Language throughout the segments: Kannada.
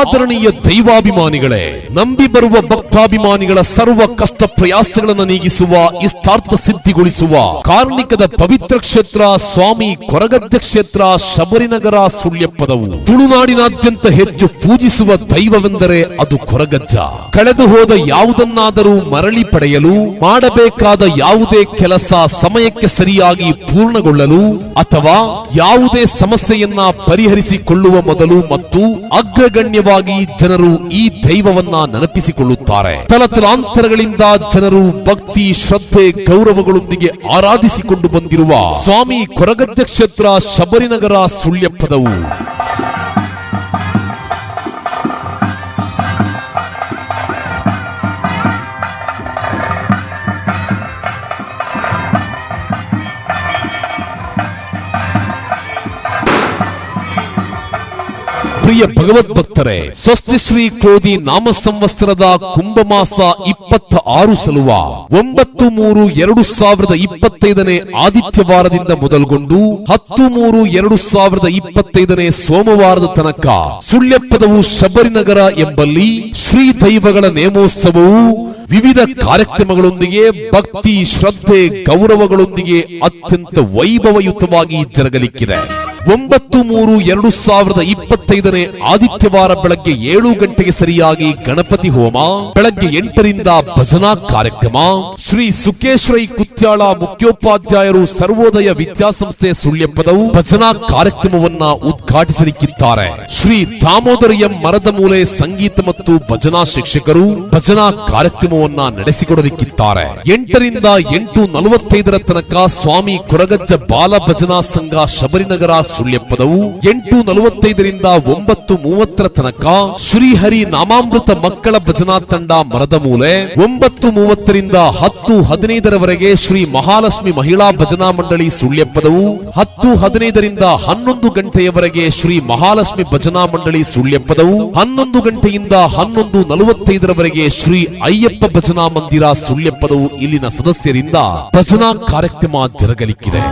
ಆದರಣೀಯ ದೈವಾಭಿಮಾನಿಗಳೇ, ನಂಬಿ ಬರುವ ಭಕ್ತಾಭಿಮಾನಿಗಳ ಸರ್ವ ಕಷ್ಟ ಪ್ರಯಾಸಗಳನ್ನು ನೀಗಿಸುವ, ಇಷ್ಟಾರ್ಥ ಸಿದ್ಧಿಗೊಳಿಸುವ, ಕಾರ್ಣಿಕದ ಪವಿತ್ರ ಕ್ಷೇತ್ರ, ಸ್ವಾಮಿ ಕೊರಗದ್ದ ಕ್ಷೇತ್ರ, ಶಬರಿನಗರ ಸುಳ್ಯಪ್ಪದವು ತುಳುನಾಡಿನಾದ್ಯಂತ ಹೆಚ್ಚು ಪೂಜಿಸುವ ದೈವವೆಂದರೆ ಅದು ಕೊರಗಜ್ಜ. ಕಳೆದು ಹೋದ ಯಾವುದನ್ನಾದರೂ ಮರಳಿ ಪಡೆಯಲು, ಮಾಡಬೇಕಾದ ಯಾವುದೇ ಕೆಲಸ ಸಮಯಕ್ಕೆ ಸರಿಯಾಗಿ ಪೂರ್ಣಗೊಳ್ಳಲು, ಅಥವಾ ಯಾವುದೇ ಸಮಸ್ಯೆಯನ್ನ ಪರಿಹರಿಸಿಕೊಳ್ಳುವ ಮೊದಲು ಮತ್ತು ಅಗ್ರಗಣ್ಯವಾಗಿ ಜನರು ಈ ದೈವವನ್ನ ನೆನಪಿಸಿಕೊಳ್ಳುತ್ತಾರೆ. ತಲತಲಾಂತರಗಳಿಂದ ಜನರು ಭಕ್ತಿ, ಶ್ರದ್ಧೆ, ಗೌರವಗಳೊಂದಿಗೆ ಆರಾಧಿಸಿಕೊಂಡು ಬಂದಿರುವ ಸ್ವಾಮಿ ಕೊರಗಜ್ಜ ಕ್ಷೇತ್ರ ಶಬರಿನಗರ ಸುಳ್ಯಪ್ಪದವು. ಪ್ರಿಯ ಭಗವದ್ ಭಕ್ತರೇ ಸ್ವಸ್ತಿ ಶ್ರೀ ಕ್ರೋಧಿ ನಾಮ ಸಂವತ್ಸರದ ಕುಂಭಮಾಸ ಇಪ್ಪತ್ತ ಆರು ಸಲುವ ಒಂಬತ್ತು ಮೂರು ಎರಡು ಸಾವಿರದ ಇಪ್ಪತ್ತೈದನೇ ಆದಿತ್ಯವಾರದಿಂದ ಮೊದಲುಗೊಂಡು ಹತ್ತು ಮೂರು ಎರಡು ಸಾವಿರದ ಇಪ್ಪತ್ತೈದನೇ ಸೋಮವಾರದ ತನಕ ಸುಳ್ಯಪ್ಪದವು ಶಬರಿನಗರ ಎಂಬಲ್ಲಿ ಶ್ರೀ ದೈವಗಳ ನೇಮೋತ್ಸವವು ವಿವಿಧ ಕಾರ್ಯಕ್ರಮಗಳೊಂದಿಗೆ ಭಕ್ತಿ, ಶ್ರದ್ಧೆ, ಗೌರವಗಳೊಂದಿಗೆ ಅತ್ಯಂತ ವೈಭವಯುತವಾಗಿ ಜರಗಲಿಕ್ಕಿದೆ. ಒಂಬತ್ತು ಮೂರು ಎರಡು ಸಾವಿರದ ಇಪ್ಪತ್ತೈದನೇ ಆದಿತ್ಯವಾರ ಬೆಳಗ್ಗೆ ಏಳು ಗಂಟೆಗೆ ಸರಿಯಾಗಿ ಗಣಪತಿ ಹೋಮ, ಬೆಳಗ್ಗೆ ಎಂಟರಿಂದ ಭಜನಾ ಕಾರ್ಯಕ್ರಮ. ಶ್ರೀ ಸುಕೇಶ್ವರೈ ಕುತ್ಯಾಳ ಮುಖ್ಯೋಪಾಧ್ಯಾಯರು ಸರ್ವೋದಯ ವಿದ್ಯಾಸಂಸ್ಥೆ ಸುಳ್ಯಪ್ಪದವು ಭಜನಾ ಕಾರ್ಯಕ್ರಮವನ್ನ ಉದ್ಘಾಟಿಸಲಿಕ್ಕಿದ್ದಾರೆ. ಶ್ರೀ ದಾಮೋದರ ಎಂ ಮರದ ಮೂಲೆ ಸಂಗೀತ ಮತ್ತು ಭಜನಾ ಶಿಕ್ಷಕರು ಭಜನಾ ಕಾರ್ಯಕ್ರಮವನ್ನ ನಡೆಸಿಕೊಡಲಿಕ್ಕಿದ್ದಾರೆ. ಎಂಟರಿಂದ ಎಂಟು ನಲವತ್ತೈದರ ತನಕ ಸ್ವಾಮಿ ಕೊರಗಜ್ಜ ಬಾಲ ಭಜನಾ ಸಂಘ ಶಬರಿನಗರ ಸುಳ್ಯಪ್ಪದವು ಎಂಟು ನಲವತ್ತೈದರಿಂದ ಒಂಬತ್ತು ಮೂವತ್ತರ ತನಕ ಶ್ರೀಹರಿ ನಾಮಾಮೃತ ಮಕ್ಕಳ ಭಜನಾ ತಂಡ ಮರದ ಮೂಲೆ ಒಂಬತ್ತು ಮೂವತ್ತರಿಂದ ಹತ್ತು ಹದಿನೈದರವರೆಗೆ ಶ್ರೀ ಮಹಾಲಕ್ಷ್ಮಿ ಮಹಿಳಾ ಭಜನಾ ಮಂಡಳಿ ಸುಳ್ಯಪ್ಪದವು ಹತ್ತು ಹದಿನೈದರಿಂದ ಹನ್ನೊಂದು ಗಂಟೆಯವರೆಗೆ ಶ್ರೀ ಮಹಾಲಕ್ಷ್ಮಿ ಭಜನಾ ಮಂಡಳಿ ಸುಳ್ಯಪ್ಪದವು ಹನ್ನೊಂದು ಗಂಟೆಯಿಂದ ಹನ್ನೊಂದು ನಲವತ್ತೈದರವರೆಗೆ ಶ್ರೀ ಅಯ್ಯಪ್ಪ ಭಜನಾ ಮಂದಿರ ಸುಳ್ಯಪ್ಪದವು ಇಲ್ಲಿನ ಸದಸ್ಯರಿಂದ ಭಜನಾ ಕಾರ್ಯಕ್ರಮ ಜರಗಲಿಕ್ಕಿದೆ.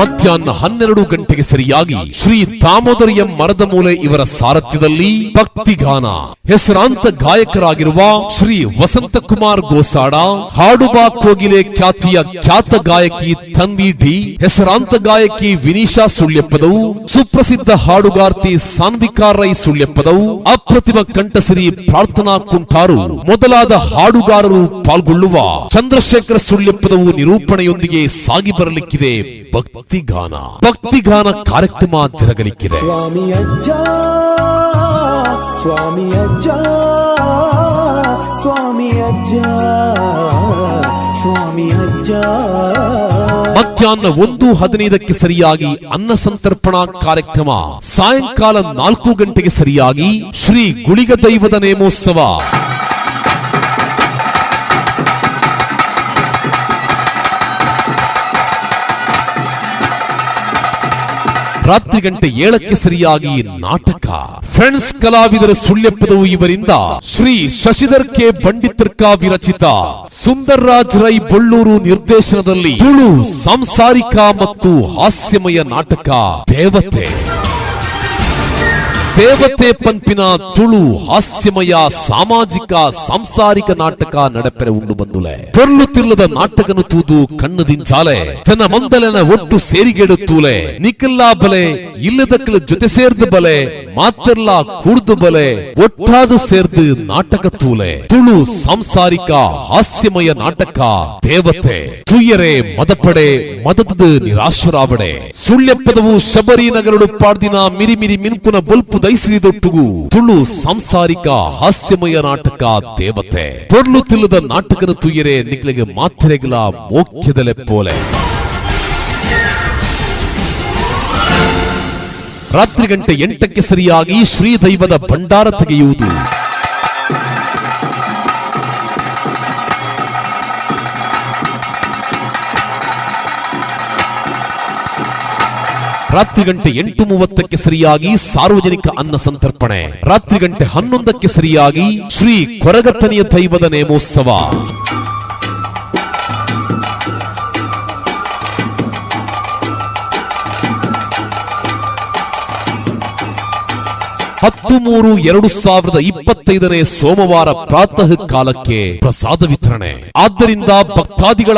ಮಧ್ಯಾಹ್ನ ಹನ್ನೆರಡು ಗಂಟೆಗೆ ಸರಿಯಾಗಿ ಶ್ರೀ ದಾಮೋದರ ಎಂ ಮರದ ಮೂಲೆ ಇವರ ಸಾರಥ್ಯದಲ್ಲಿ ಭಕ್ತಿಗಾನ. ಹೆಸರಾಂತ ಗಾಯಕರಾಗಿರುವ ಶ್ರೀ ವಸಂತ ಕುಮಾರ್ ಗೋಸಾಡ, ಹಾಡುಬಾ ಕೋಗಿಲೆ ಖ್ಯಾತಿಯ ಖ್ಯಾತ ಗಾಯಕಿ ತನ್ವಿ ಡಿ, ಹೆಸರಾಂತ ಗಾಯಕಿ ವಿನೀಶಾ ಸುಳ್ಯಪ್ಪದವು, ಸುಪ್ರಸಿದ್ಧ ಹಾಡುಗಾರ್ತಿ ಸಾನ್ವಿಕಾ ರೈ ಸುಳ್ಯಪ್ಪದವು, ಅಪ್ರತಿಮ ಕಂಠಸಿರಿ ಪ್ರಾರ್ಥನಾ ಕುಂಟಾರು ಮೊದಲಾದ ಹಾಡುಗಾರರು ಪಾಲ್ಗೊಳ್ಳುವ ಚಂದ್ರಶೇಖರ ಸುಳ್ಯಪ್ಪದವು ನಿರೂಪಣೆಯೊಂದಿಗೆ ಸಾಗಿ ಬರಲಿಕ್ಕಿದೆ ಭಕ್ತಿಗಾನ. ಭಕ್ತಿಗಾನ ಕಾರ್ಯಕ್ರಮ ಜರಗಲಿಕ್ಕಿದೆ. ಸ್ವಾಮಿ ಅಜ್ಜ ಸ್ವಾಮಿ ಅಜ್ಜ ಸ್ವಾಮಿ ಅಜ್ಜ ಸ್ವಾಮಿ ಅಜ್ಜ. ಮಧ್ಯಾಹ್ನ ಒಂದು ಹದಿನೈದಕ್ಕೆ ಸರಿಯಾಗಿ ಅನ್ನ ಸಂತರ್ಪಣಾ ಕಾರ್ಯಕ್ರಮ ಸಾಯಂಕಾಲ ನಾಲ್ಕು ಗಂಟೆಗೆ ಸರಿಯಾಗಿ ಶ್ರೀ ಗುಳಿಗ ದೈವದ ನೇಮೋತ್ಸವ. ರಾತ್ರಿ ಗಂಟೆ ಏಳಕ್ಕೆ ಸರಿಯಾಗಿ ನಾಟಕ. ಫ್ರೆಂಡ್ಸ್ ಕಲಾವಿದರ ಸುಳ್ಳೆಪ್ಪದವು ಇವರಿಂದ ಶ್ರೀ ಶಶಿಧರ್ ಕೆ. ಪಂಡಿತರ್ಕ ವಿರಚಿತ ಸುಂದರ್ ರಾಜ್ ರೈ ಬಳ್ಳೂರು ನಿರ್ದೇಶನದಲ್ಲಿ ತುಳು ಸಾಂಸಾರಿಕ ಮತ್ತು ಹಾಸ್ಯಮಯ ನಾಟಕ ದೇವತೆ. ದೇವತೆ ಪಂಪಿನ ತುಳು ಹಾಸ್ಯಮಯ ಸಾಮಾಜಿಕ ಸಾಂಸಾರಿಕ ನಾಟಕ ನಡಪೆರೆ ಉಂಡು ಬಂದುಲೆ ಪೊರ್ಲುತ್ತಿಲ್ಲದ ನಾಟಕನು ತೂದು ಕಣ್ಣು ದಿಂಚಾಲೆ ಜನ ಮಂದಲನ ಒಟ್ಟು ಸೇರಿಗೆಡುತ್ತೂಲೆ ನಿಖಿಲ್ಲಾ ಬಲೆ ಇಲ್ಲದಕ್ಕಲ ಜೊತೆ ಸೇರ್ದು ಬಲೆ ಮಾತೆಲ್ಲ ಕೂಡ್ದು ಬಲೆ ಒಟ್ಟಾದು ಸೇರ್ದು ನಾಟಕ ತೂಲೆ ತುಳು ಸಾಂಸಾರಿಕ ಹಾಸ್ಯಮಯ ನಾಟಕ ದೇವತೆ ತುಯ್ಯರೆ ಮದಪಡೆ ಮದದ ನಿರಾಶರಾವಡೆ ಸುಳ್ಯಪ್ಪದವು ಶಬರಿ ನಗರಡು ಪಾಡ್ದಿನ ಮಿರಿ ಮಿರಿ ಮಿನ್ಕುನ ಬಲ್ಪು ದೈಸಿದೊಟ್ಟುಗು ತುಳು ಸಾಂಸಾರಿಕ ಹಾಸ್ಯಮಯ ನಾಟಕ ದೇವತೆ. ಪೊರ್ಲು ತಿಲ್ಲದ ನಾಟಕನ ತುಯ್ಯರೆ ನಿಕ್ಲಿಗೆ ಮಾತ್ರೆಗಳ ಮೋಖ್ಯದಲೆ ಪೋಲೆ. ರಾತ್ರಿ ಗಂಟೆ ಎಂಟಕ್ಕೆ ಸರಿಯಾಗಿ ಶ್ರೀ ದೈವದ ಭಂಡಾರ ತೆಗೆಯುವುದು. ರಾತ್ರಿ ಗಂಟೆ ಎಂಟು ಮೂವತ್ತಕ್ಕೆ ಸರಿಯಾಗಿ ಸಾರ್ವಜನಿಕ ಅನ್ನ ಸಂತರ್ಪಣೆ. ರಾತ್ರಿ ಗಂಟೆ ಹನ್ನೊಂದಕ್ಕೆ ಸರಿಯಾಗಿ ಶ್ರೀ ಕೊರಗತ್ತನೆಯ ದೈವದ ನೇಮೋತ್ಸವ. ಹತ್ತು ಮೂರು ಎರಡು ಸಾವಿರದ ಇಪ್ಪತ್ತೈದನೇ ಸೋಮವಾರ ಪ್ರಾತಃ ಕಾಲಕ್ಕೆ ಪ್ರಸಾದ ವಿತರಣೆ. ಆದ್ದರಿಂದ ಭಕ್ತಾದಿಗಳ